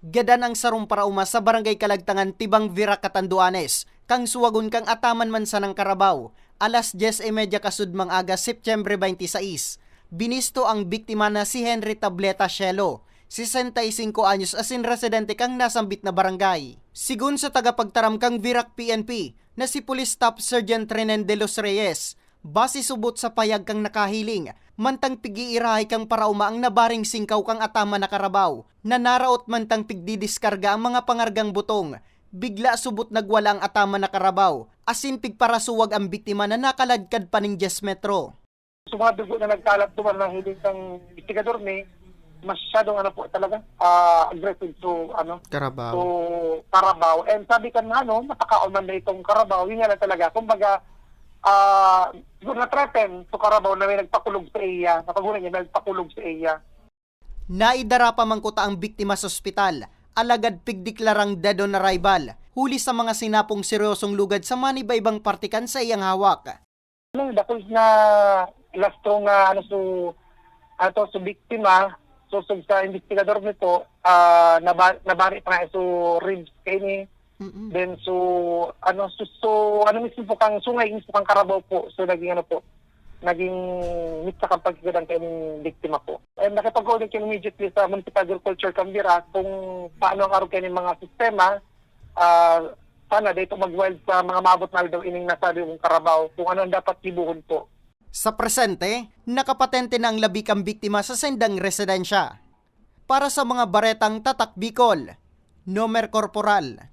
Gadan ang sarong parauma sa barangay Kalagtangan Tibang Vira Catanduanes, kang suwagon kang ataman man sa ng Karabaw, alas 10 e media kasudmang aga September 26. Binisto ang biktima na si Henry Tableta Shelo, 65 anyos asin residente kang nasambit na barangay. Sigun sa tagapagtaram kang Virac PNP na si Police Staff Sergeant Renen de los Reyes, base subot sa payag kang nakahiling, mantang pigiirahay kang parauma ang nabaring singkaw kang atama na karabaw, na naraot mantang pigdidiskarga ang mga pangargang butong, bigla subot nagwala ang atama na karabaw, asin pigparasuwag ang biktima na nakaladkad pa ng 10 metro. So mga dugo na nagkalat duman ng hiling ng investigador ni masyadong ano po talaga ah, aggressive to ano Karabaw. to Carabao and sabi kan nga ano matakaon man na itong Carabao yun nga lang talaga kumbaga ah siguro na threaten. To Carabao na may nagpakulog sa iya napagunan niya may nagpakulog sa iya Naidara pa mangkuta ang biktima sa ospital, alagad pigdeklarang dead on arrival, huli sa mga sinapong seryosong lugad sa manibaybang partikan sa iyang hawak. ano dakos na lastro nga ano so ato so biktima so so sa investigador nito ah naba, nabari pa nga so ribs kay ni Mm-mm. Then so ano so, so ano mismo po kang sungay mismo kang karabaw po. So naging ano po naging mitsa kang pagkikidan kay ng biktima po. And nakipag-coordinate kayo immediately sa Municipal Agriculture Cambira kung paano ang araw kayo ng mga sistema ah sana dito mag-wild sa mga mabot na daw ining nasabi yung karabaw kung ano ang dapat libuhon po. Sa presente, nakapatente na ang labi kang biktima sa sendang residensya. Para sa mga baretang tatak Bicol, Nomer Corporal,